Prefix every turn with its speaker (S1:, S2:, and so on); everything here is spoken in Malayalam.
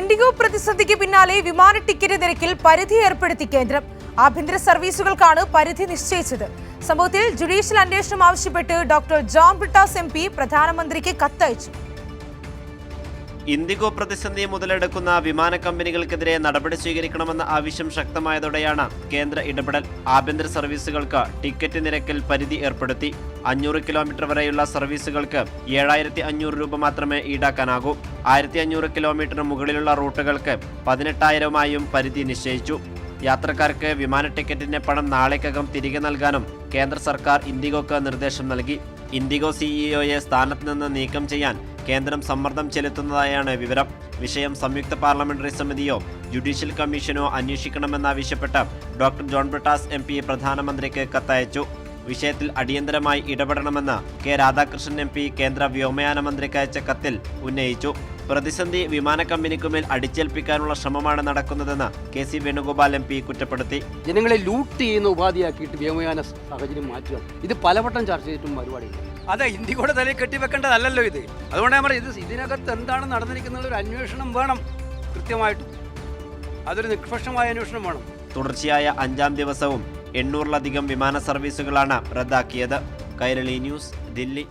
S1: ഇൻഡിഗോ പ്രതിസന്ധിക്ക് പിന്നാലെ വിമാന ടിക്കറ്റ് നിരക്കിൽ പരിധി ഏർപ്പെടുത്തി കേന്ദ്രം. ആഭ്യന്തര സർവീസുകൾക്കാണ് പരിധി നിശ്ചയിച്ചത്. സംഭവത്തിൽ ജുഡീഷ്യൽ അന്വേഷണം ആവശ്യപ്പെട്ട് doctor John Brittas M P പ്രധാനമന്ത്രിക്ക് കത്തയച്ചു.
S2: ഇൻഡിഗോ പ്രതിസന്ധി മുതലെടുക്കുന്ന വിമാന കമ്പനികൾക്കെതിരെ നടപടി സ്വീകരിക്കണമെന്ന ആവശ്യം ശക്തമായതോടെയാണ് കേന്ദ്ര ഇടപെടൽ. ആഭ്യന്തര സർവീസുകൾക്ക് ടിക്കറ്റ് നിരക്കിൽ പരിധി ഏർപ്പെടുത്തി. അഞ്ഞൂറ് കിലോമീറ്റർ വരെയുള്ള സർവീസുകൾക്ക് ഏഴായിരത്തി അഞ്ഞൂറ് രൂപ മാത്രമേ ഈടാക്കാനാകൂ. ആയിരത്തി അഞ്ഞൂറ് കിലോമീറ്ററിന് മുകളിലുള്ള റൂട്ടുകൾക്ക് പതിനെട്ടായിരമായും പരിധി നിശ്ചയിച്ചു. യാത്രക്കാർക്ക് വിമാന ടിക്കറ്റിന്റെ പണം നാളേക്കകം തിരികെ നൽകാനും കേന്ദ്ര സർക്കാർ ഇൻഡിഗോക്ക് നിർദ്ദേശം നൽകി. ഇൻഡിഗോ സിഇഒയെ സ്ഥാനത്ത് നിന്ന് നീക്കം ചെയ്യാൻ കേന്ദ്രം സമ്മർദ്ദം ചെലുത്തുന്നതായാണ് വിവരം. വിഷയം സംയുക്ത പാർലമെന്ററി സമിതിയോ ജുഡീഷ്യൽ കമ്മീഷനോ അന്വേഷിക്കണമെന്നാവശ്യപ്പെട്ട് doctor John Brittas M P പ്രധാനമന്ത്രിക്ക് കത്തയച്ചു. വിഷയത്തിൽ അടിയന്തരമായി ഇടപെടണമെന്ന് കെ രാധാകൃഷ്ണൻ എം പി കേന്ദ്ര വ്യോമയാന മന്ത്രിക്ക് അയച്ച കത്തിൽ ഉന്നയിച്ചു. പ്രതിസന്ധി വിമാന കമ്പനിക്കുമേൽ അടിച്ചേൽപ്പിക്കാനുള്ള ശ്രമമാണ് നടക്കുന്നതെന്ന് K C Venugopal M P കുറ്റപ്പെടുത്തി.
S3: ജനങ്ങളെ ലൂട്ട് ചെയ്യുന്ന ഉപാധിയാക്കിയിട്ട് വ്യോമയാന സാഹചര്യം മാറ്റുക. ഇത് പലവട്ടം ചർച്ച ചെയ്തിട്ടും പരിപാടിയില്ല
S4: അതെ ഇന്ത്യയുടെ തലയിൽ കെട്ടിവെക്കേണ്ടതല്ലല്ലോ ഇത്. അതുകൊണ്ട് പറയും ഇത് ഇതിനകത്ത് എന്താണ് നടന്നിരിക്കുന്നത് ഒരു അന്വേഷണം വേണം. കൃത്യമായിട്ട്. അതൊരു നിഷ്പക്ഷമായ അന്വേഷണം വേണം.
S2: തുടർച്ചയായ അഞ്ചാം ദിവസവും എണ്ണൂറിലധികം വിമാന സർവീസുകളാണ് റദ്ദാക്കിയത്. കൈരളി ന്യൂസ് ദില്ലി.